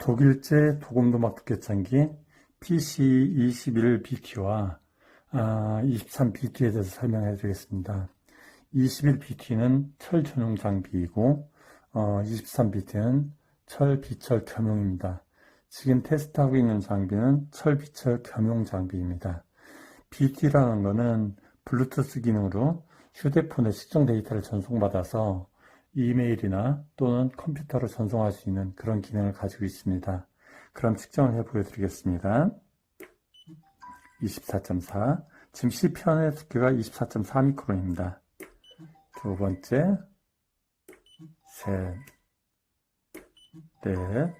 독일제 도금도막 두께장기 PC21BT와 23BT에 대해서 설명해 드리겠습니다. 21BT는 철 전용 장비이고 23BT는 철 비철 겸용입니다. 지금 테스트하고 있는 장비는 철 비철 겸용 장비입니다. BT라는 것은 블루투스 기능으로 휴대폰에 측정 데이터를 전송받아서 이메일이나 또는 컴퓨터로 전송할 수 있는 그런 기능을 가지고 있습니다. 그럼 측정을 해 보여드리겠습니다. 24.4 지금 C편의 두께가 24.4미크론입니다. 두 번째. 셋, 넷,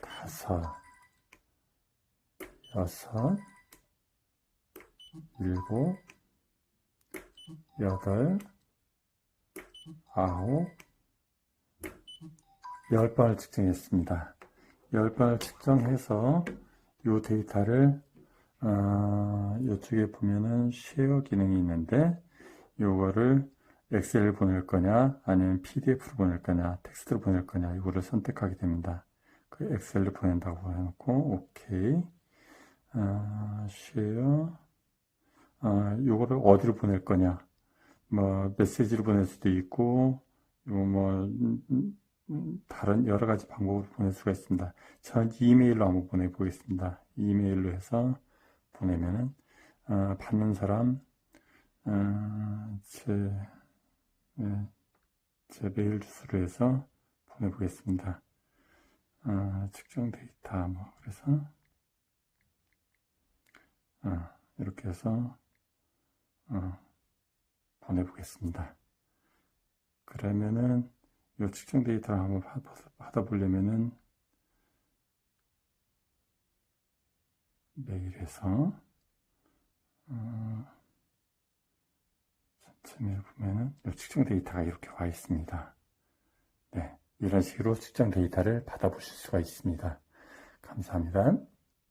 다섯, 여섯, 일곱, 여덟, 아홉, 열 번을 측정했습니다. 열 번을 측정해서 이 데이터를 어, 이쪽에 보면은 쉐어 기능이 있는데 요거를 엑셀을 보낼 거냐 아니면 PDF로 보낼 거냐 텍스트로 보낼 거냐 이거를 선택하게 됩니다. 그 엑셀로 보낸다고 해놓고 오케이 어, 쉐어 어, 요거를 어디로 보낼 거냐 뭐 메시지로 보낼 수도 있고 요뭐 음, 음, 다른 여러 가지 방법으로 보낼 수가 있습니다. 전 이메일로 한번 보내보겠습니다. 이메일로 해서 보내면은 어, 받는 사람 어, 제, 네, 제 메일 주소로 해서 보내보겠습니다. 어, 측정 데이터 뭐 그래서 어, 이렇게 해서 어, 보내보겠습니다. 그러면은 이 측정 데이터를 한번 받아보려면은 메일에서 어, 전체 메일 보면은 이 측정 데이터가 이렇게 와 있습니다. 네, 이런 식으로 측정 데이터를 받아보실 수가 있습니다. 감사합니다.